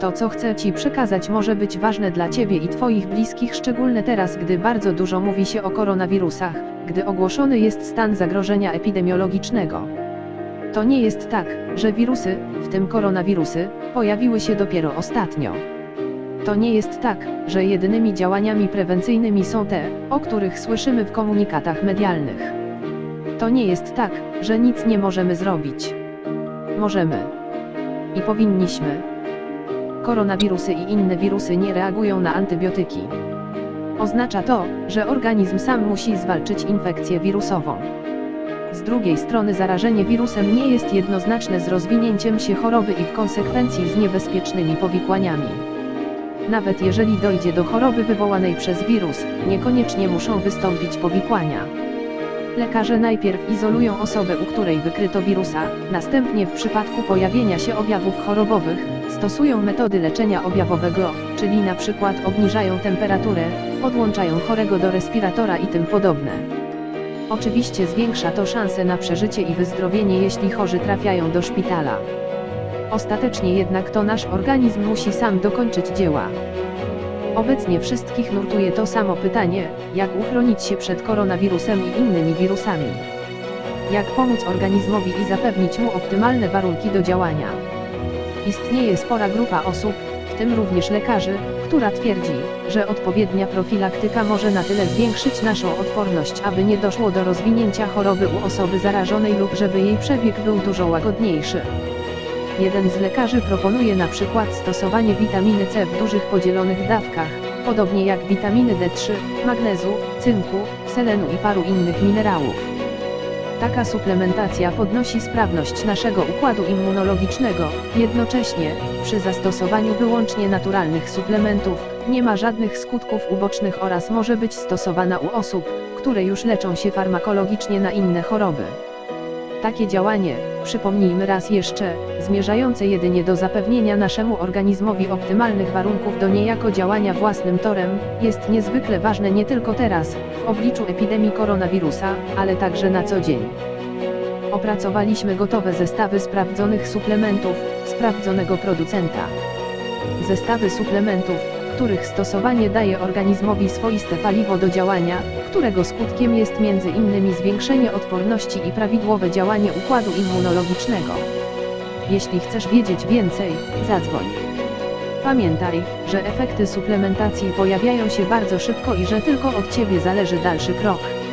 To, co chcę Ci przekazać, może być ważne dla Ciebie i Twoich bliskich, szczególnie teraz, gdy bardzo dużo mówi się o koronawirusach, gdy ogłoszony jest stan zagrożenia epidemiologicznego. To nie jest tak, że wirusy, w tym koronawirusy, pojawiły się dopiero ostatnio. To nie jest tak, że jedynymi działaniami prewencyjnymi są te, o których słyszymy w komunikatach medialnych. To nie jest tak, że nic nie możemy zrobić. Możemy. I powinniśmy. Koronawirusy i inne wirusy nie reagują na antybiotyki. Oznacza to, że organizm sam musi zwalczyć infekcję wirusową. Z drugiej strony zarażenie wirusem nie jest jednoznaczne z rozwinięciem się choroby i w konsekwencji z niebezpiecznymi powikłaniami. Nawet jeżeli dojdzie do choroby wywołanej przez wirus, niekoniecznie muszą wystąpić powikłania. Lekarze najpierw izolują osobę, u której wykryto wirusa, następnie w przypadku pojawienia się objawów chorobowych, stosują metody leczenia objawowego, czyli na przykład obniżają temperaturę, podłączają chorego do respiratora i tym podobne. Oczywiście zwiększa to szanse na przeżycie i wyzdrowienie jeśli chorzy trafiają do szpitala. Ostatecznie jednak to nasz organizm musi sam dokończyć dzieła. Obecnie wszystkich nurtuje to samo pytanie, jak uchronić się przed koronawirusem i innymi wirusami. Jak pomóc organizmowi i zapewnić mu optymalne warunki do działania. Istnieje spora grupa osób, w tym również lekarzy, która twierdzi, że odpowiednia profilaktyka może na tyle zwiększyć naszą odporność, aby nie doszło do rozwinięcia choroby u osoby zarażonej lub żeby jej przebieg był dużo łagodniejszy. Jeden z lekarzy proponuje na przykład stosowanie witaminy C w dużych podzielonych dawkach, podobnie jak witaminy D3, magnezu, cynku, selenu i paru innych minerałów. Taka suplementacja podnosi sprawność naszego układu immunologicznego, jednocześnie, przy zastosowaniu wyłącznie naturalnych suplementów, nie ma żadnych skutków ubocznych oraz może być stosowana u osób, które już leczą się farmakologicznie na inne choroby. Takie działanie, przypomnijmy raz jeszcze, zmierzające jedynie do zapewnienia naszemu organizmowi optymalnych warunków do niejako działania własnym torem, jest niezwykle ważne nie tylko teraz, w obliczu epidemii koronawirusa, ale także na co dzień. Opracowaliśmy gotowe zestawy sprawdzonych suplementów, sprawdzonego producenta. Zestawy suplementów, których stosowanie daje organizmowi swoiste paliwo do działania, którego skutkiem jest innymi zwiększenie odporności i prawidłowe działanie układu immunologicznego. Jeśli chcesz wiedzieć więcej, zadzwoń. Pamiętaj, że efekty suplementacji pojawiają się bardzo szybko i że tylko od Ciebie zależy dalszy krok.